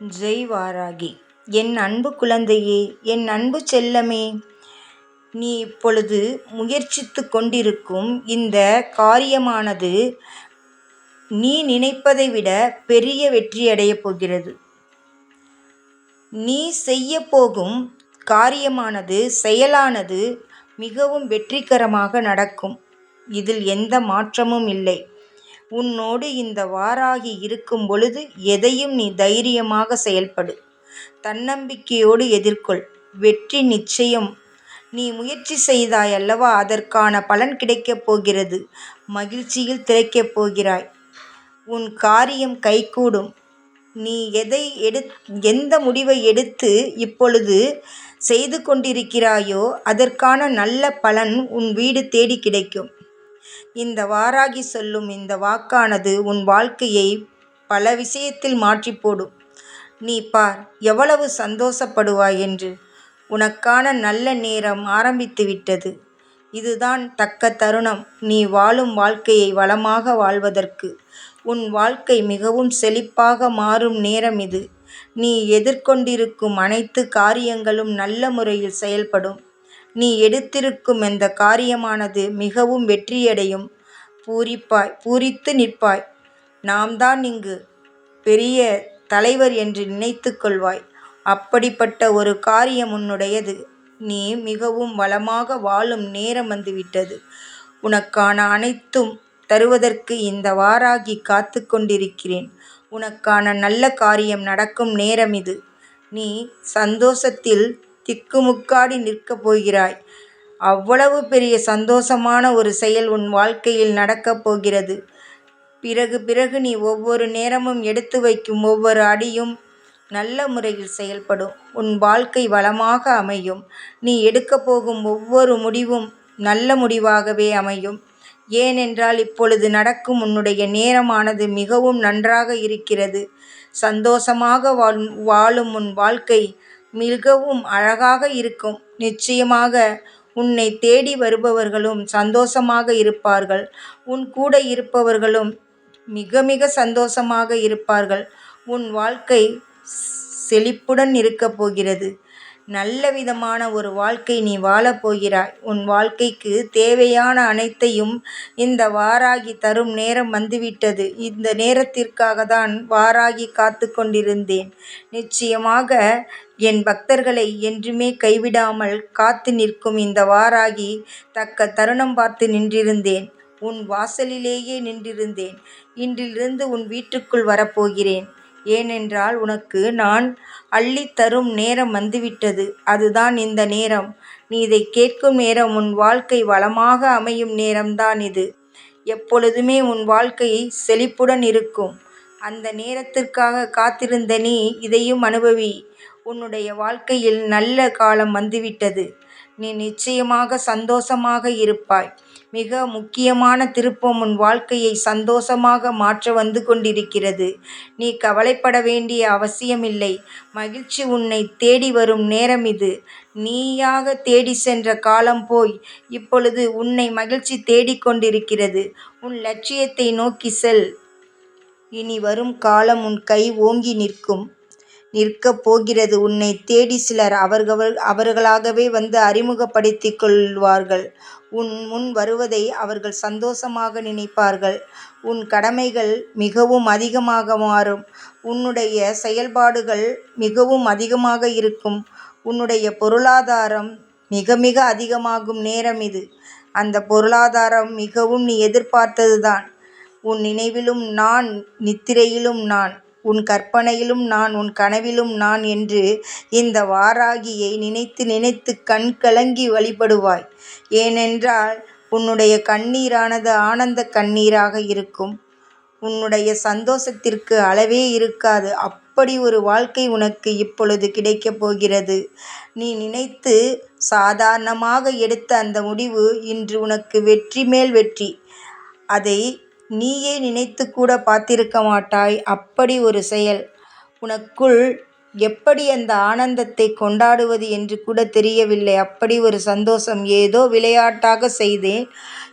ஜெய் வாராகி என் அன்பு குழந்தையே என் அன்பு செல்லமே நீ இப்பொழுது முயற்சித்து கொண்டிருக்கும் இந்த காரியமானது நீ நினைப்பதை விட பெரிய வெற்றியடையப் போகிறது. நீ செய்யப் போகும் காரியமானது செயலானது மிகவும் வெற்றிகரமாக நடக்கும். இதில் எந்த மாற்றமும் இல்லை. உன்னோடு இந்த வாராகி இருக்கும் பொழுது எதையும் நீ தைரியமாக செயல்படு. தன்னம்பிக்கையோடு எதிர்கொள். வெற்றி நிச்சயம். நீ முயற்சி செய்தாய் அல்லவா அதற்கான பலன் கிடைக்கப் போகிறது. மகிழ்ச்சியில் திளைக்கப் போகிறாய். உன் காரியம் கைகூடும். நீ எதை எடு எந்த முடிவை எடுத்து இப்பொழுது செய்து கொண்டிருக்கிறாயோ அதற்கான நல்ல பலன் உன் வீடு தேடி கிடைக்கும். இந்த வாராகி சொல்லும் இந்த வாக்கானது உன் வாழ்க்கையை பல விஷயத்தில் மாற்றி போடும் நீ பார் எவ்வளவு சந்தோஷப்படுவாய் என்று. உனக்கான நல்ல நேரம் ஆரம்பித்து விட்டது இதுதான் தக்க தருணம். நீ வாழும் வாழ்க்கையை வளமாக வாழ்வதற்கு. உன் வாழ்க்கை மிகவும் செழிப்பாக மாறும் நேரம் இது. நீ எதிர்கொண்டிருக்கும் அனைத்து காரியங்களும் நல்ல முறையில் செயல்படும். நீ எடுத்திருக்கும் இந்த காரியமானது மிகவும் வெற்றியடையும். பூரிப்பாய் பூரித்து நிற்பாய். நாம் தான் இங்கு பெரிய தலைவர் என்று நினைத்து கொள்வாய். அப்படிப்பட்ட ஒரு காரியம் உன்னுடையது. நீ மிகவும் வளமாக வாழும் நேரம் வந்துவிட்டது. உனக்கான அனைத்தும் தருவதற்கு இந்த வாராகி காத்து கொண்டிருக்கிறேன். உனக்கான நல்ல காரியம் நடக்கும் நேரம் இது. நீ சந்தோஷத்தில் திக்குமுக்காடி நிற்கப் போகிறாய். அவ்வளவு பெரிய சந்தோஷமான ஒரு செயல் உன் வாழ்க்கையில் நடக்கப் போகிறது. பிறகு பிறகு நீ ஒவ்வொரு நேரமும் எடுத்து வைக்கும் ஒவ்வொரு அடியும் நல்ல முறையில் செயல்படும். உன் வாழ்க்கை வளமாக அமையும். நீ எடுக்கப் போகும் ஒவ்வொரு முடிவும் நல்ல முடிவாகவே அமையும். ஏனென்றால் இப்பொழுது நடக்கும் உன்னுடைய நேரமானது மிகவும் நன்றாக இருக்கிறது. சந்தோஷமாக வாழ் வாழும் உன் வாழ்க்கை மிகவும் அழகாக இருக்கும். நிச்சயமாக உன்னை தேடி வருபவர்களும் சந்தோஷமாக இருப்பார்கள். உன் கூட இருப்பவர்களும் மிக மிக சந்தோஷமாக இருப்பார்கள். உன் வாழ்க்கை செழிப்புடன் இருக்கப் போகிறது. நல்ல விதமான ஒரு வாழ்க்கை நீ வாழப்போகிறாய் உன் வாழ்க்கைக்கு தேவையான அனைத்தையும் இந்த வாராகி தரும் நேரம் வந்துவிட்டது. இந்த நேரத்திற்காக தான் வாராகி காத்து கொண்டிருந்தேன். நிச்சயமாக என் பக்தர்களை என்றுமே கைவிடாமல் காத்து நிற்கும் இந்த வாராகி தக்க தருணம் பார்த்து நின்றிருந்தேன். உன் வாசலிலேயே நின்றிருந்தேன். இன்றிலிருந்து உன் வீட்டுக்குள் வரப்போகிறேன் ஏனென்றால் உனக்கு நான் அள்ளித்தரும் நேரம் வந்துவிட்டது. அதுதான் இந்த நேரம். நீ இதை கேட்கும் நேரம் உன் வாழ்க்கை வளமாக அமையும் நேரம்தான் இது. எப்பொழுதுமே உன் வாழ்க்கை செழிப்புடன் இருக்கும். அந்த நேரத்திற்காக காத்திருந்த நீ இதையும் அனுபவி. உன்னுடைய வாழ்க்கையில் நல்ல காலம் வந்துவிட்டது. நீ நிச்சயமாக சந்தோஷமாக இருப்பாய். மிக முக்கியமான திருப்பம் உன் வாழ்க்கையை சந்தோஷமாக மாற்ற வந்து கொண்டிருக்கிறது. நீ கவலைப்பட வேண்டிய அவசியமில்லை. மகிழ்ச்சி உன்னை தேடி வரும் நேரம் இது. நீயாக தேடி சென்ற காலம் போய் இப்பொழுது உன்னை மகிழ்ச்சி தேடிக்கொண்டிருக்கிறது உன் லட்சியத்தை நோக்கி செல். இனி வரும் காலம் உன் கை ஓங்கி நிற்கும். நிற்கப் போகிறது உன்னை தேடி சிலர் அவர்கள் அவர்களாகவே வந்து அறிமுகப்படுத்திக் கொள்வார்கள். உன் முன் வருவதை அவர்கள் சந்தோஷமாக நினைப்பார்கள். உன் கடமைகள் மிகவும் அதிகமாக மாறும். உன்னுடைய செயல்பாடுகள் மிகவும் அதிகமாக இருக்கும். உன்னுடைய பொருளாதாரம் மிக மிக அதிகமாகும் நேரம் இது. அந்த பொருளாதாரம் மிகவும் நீ எதிர்பார்த்தது தான் உன் நினைவிலும் நான் நித்திரையிலும் நான். உன் கற்பனையிலும் நான் உன் கனவிலும் நான் என்று இந்த வாராகியை நினைத்து நினைத்து கண் கலங்கி வழிபடுவாய். ஏனென்றால் உன்னுடைய கண்ணீரானது ஆனந்த கண்ணீராக இருக்கும். உன்னுடைய சந்தோஷத்திற்கு அளவே இருக்காது. அப்படி ஒரு வாழ்க்கை உனக்கு இப்பொழுது கிடைக்கப் போகிறது. நீ நினைத்து சாதாரணமாக எடுத்த அந்த முடிவு இன்று உனக்கு வெற்றி மேல் வெற்றி. அதை நீயே நினைத்து கூட பார்த்திருக்க மாட்டாய். அப்படி ஒரு செயல். உனக்குள் எப்படி அந்த ஆனந்தத்தை கொண்டாடுவது என்று கூட தெரியவில்லை. அப்படி ஒரு சந்தோஷம் ஏதோ விளையாட்டாக செய்தேன்.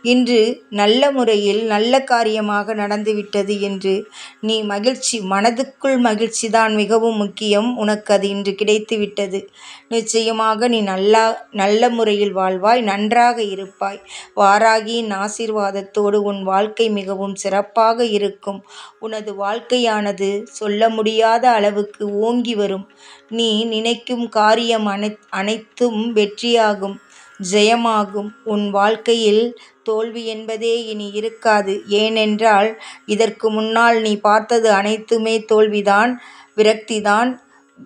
இன்று நல்ல முறையில் நல்ல காரியமாக நடந்துவிட்டது என்று நீ மகிழ்ச்சி மனதுக்குள் மகிழ்ச்சி தான் மிகவும் முக்கியம். உனக்கு அது இன்று கிடைத்து விட்டது நிச்சயமாக நீ நல்லா நல்ல முறையில் வாழ்வாய் நன்றாக இருப்பாய். வாராகியின் ஆசீர்வாதத்தோடு உன் வாழ்க்கை மிகவும் சிறப்பாக இருக்கும். உனது வாழ்க்கையானது சொல்ல முடியாத அளவுக்கு ஓங்கி வரும். நீ நினைக்கும் காரியம் அனை அனைத்தும் வெற்றியாகும். ஜெயமாகும். உன் வாழ்க்கையில் தோல்வி என்பதே இனி இருக்காது. ஏனென்றால் இதற்கு முன்னால் நீ பார்த்தது அனைத்துமே தோல்விதான் விரக்திதான்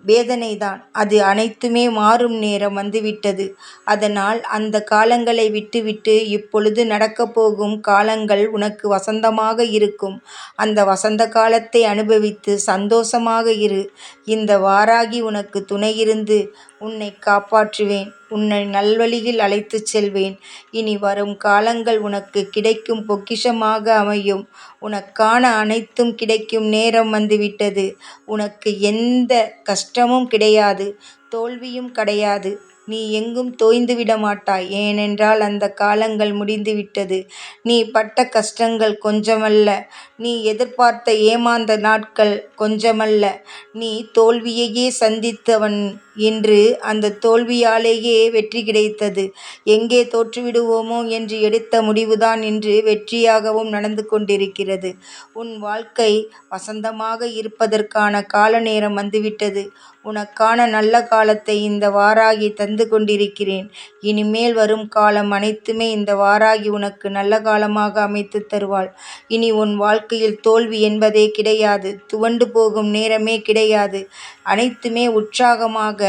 வேதனைதான். அது அனைத்துமே மாறும் நேரம் வந்துவிட்டது. அதனால் அந்த காலங்களை விட்டுவிட்டு இப்பொழுது நடக்கப் போகும் காலங்கள் உனக்கு வசந்தமாக இருக்கும். அந்த வசந்த காலத்தை அனுபவித்து சந்தோஷமாக இரு. இந்த வாராகி உனக்கு துணை இருந்து உன்னை காப்பாற்றுவேன். உன்னை நல்வழியில் அழைத்துச் செல்வேன். இனி வரும் காலங்கள் உனக்கு கிடைக்கும் பொக்கிஷமாக அமையும். உனக்கான அனைத்தும் கிடைக்கும் நேரம் வந்துவிட்டது. உனக்கு எந்த கஷ்டமும் கிடையாது. தோல்வியும் கிடையாது. நீ எங்கும் தோய்ந்து விட மாட்டாய். ஏனென்றால் அந்த காலங்கள் முடிந்துவிட்டது நீ பட்ட கஷ்டங்கள் கொஞ்சமல்ல. நீ எதிர்பார்த்த ஏமாந்த நாட்கள் கொஞ்சமல்ல. நீ தோல்வியையே சந்தித்தவன் இன்று அந்த தோல்வியாலேயே வெற்றி கிடைத்தது. எங்கே தோற்றுவிடுவோமோ என்று எடுத்த முடிவுதான் இன்று வெற்றியாகவும் நடந்து கொண்டிருக்கிறது. உன் வாழ்க்கை வசந்தமாக இருப்பதற்கான கால நேரம் வந்துவிட்டது. உனக்கான நல்ல காலத்தை இந்த வாராகி தந்து கொண்டிருக்கிறேன். இனிமேல் வரும் காலம் அனைத்துமே இந்த வாராகி உனக்கு நல்ல காலமாக அமைத்து தருவாள். இனி உன் வாழ்க்கையில் தோல்வி என்பதே கிடையாது. துவண்டு போகும் நேரமே கிடையாது. அனைத்துமே உற்சாகமாக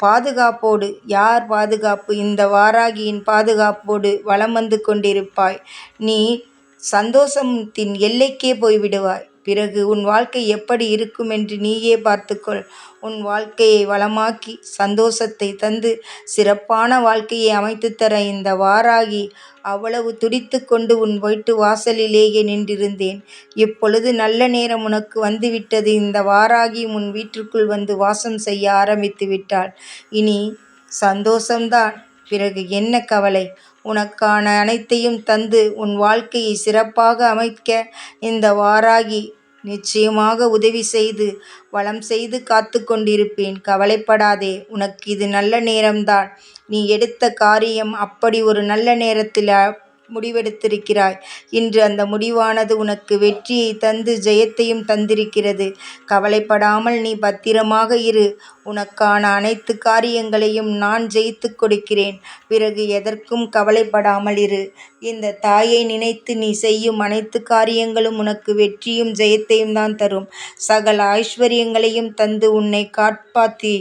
பாதுகாப்போடு யார் பாதுகாப்பு? இந்த வாராகியின் பாதுகாப்போடு வலம் வந்து கொண்டிருப்பாய். நீ சந்தோஷத்தின் எல்லைக்கே போய்விடுவாய். பிறகு உன் வாழ்க்கை எப்படி இருக்கும் என்று நீயே பார்த்துக்கொள். உன் வாழ்க்கையை வளமாக்கி சந்தோஷத்தை தந்து சிறப்பான வாழ்க்கையை அமைத்து தர இந்த வாராகி அவ்வளவு துடித்து கொண்டு உன் வீட்டு வாசலிலேயே நின்றிருந்தேன். இப்பொழுது நல்ல நேரம் உனக்கு வந்துவிட்டது. இந்த வாராகி உன் வீட்டிற்குள் வந்து வாசம் செய்ய ஆரம்பித்து விட்டாள். இனி சந்தோஷம்தான். பிறகு என்ன கவலை? உனக்கான அனைத்தையும் தந்து உன் வாழ்க்கையை சிறப்பாக அமைக்க இந்த வாராகி நிச்சயமாக உதவி செய்து வளம் செய்து காத்து கொண்டிருப்பேன். கவலைப்படாதே உனக்கு இது நல்ல நேரம்தான். நீ எடுத்த காரியம் அப்படி ஒரு நல்ல நேரத்தில் முடிவெடுத்திருக்கிறாய். இன்று அந்த முடிவானது உனக்கு வெற்றியை தந்து ஜெயத்தையும் தந்திருக்கிறது. கவலைப்படாமல் நீ பத்திரமாக இரு. உனக்கான அனைத்து காரியங்களையும் நான் ஜெயித்து கொடுக்கிறேன். பிறகு எதற்கும் கவலைப்படாமல் இரு. இந்த தாயை நினைத்து நீ செய்யும் அனைத்து காரியங்களும் உனக்கு வெற்றியும் ஜெயத்தையும் தான் தரும். சகல ஐஸ்வர்யங்களையும் தந்து உன்னை காப்பாற்றி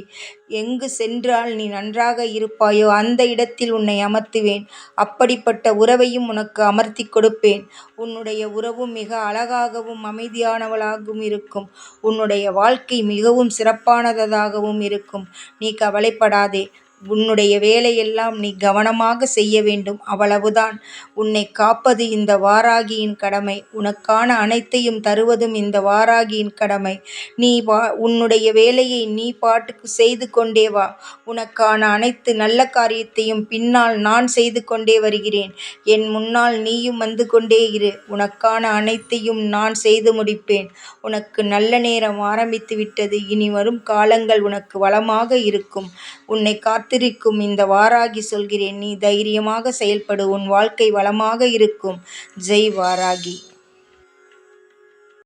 எங்கு சென்றால் நீ நன்றாக இருப்பாயோ அந்த இடத்தில் உன்னை அமர்த்துவேன். அப்படிப்பட்ட உறவையும் உனக்கு அமர்த்தி கொடுப்பேன். உன்னுடைய உறவும் மிக அழகாகவும் அமைதியானவளாகவும் இருக்கும். உன்னுடைய வாழ்க்கை மிகவும் சிறப்பானதாகவும் இருக்கும். நீ கவலைப்படாதே. உன்னுடைய வேலையெல்லாம் நீ கவனமாக செய்ய வேண்டும் அவ்வளவுதான். உன்னை காப்பது இந்த வாராகியின் கடமை. உனக்கான அனைத்தையும் தருவதும் இந்த வாராகியின் கடமை. நீ வா உன்னுடைய வேலையை நீ பாட்டுக்கு செய்து கொண்டே வா. உனக்கான அனைத்து நல்ல காரியத்தையும் பின்னால் நான் செய்து கொண்டே வருகிறேன். என் முன்னால் நீயும் வந்து கொண்டே இரு. உனக்கான அனைத்தையும் நான் செய்து முடிப்பேன். உனக்கு நல்ல நேரம் ஆரம்பித்து விட்டது இனி வரும் காலங்கள் உனக்கு வளமாக இருக்கும். உன்னை காத்திருக்கும் இந்த வாராகி சொல்கிறேன் நீ தைரியமாக செயல்படு உன் வாழ்க்கை வளமாக இருக்கும். ஜெய் வாராகி.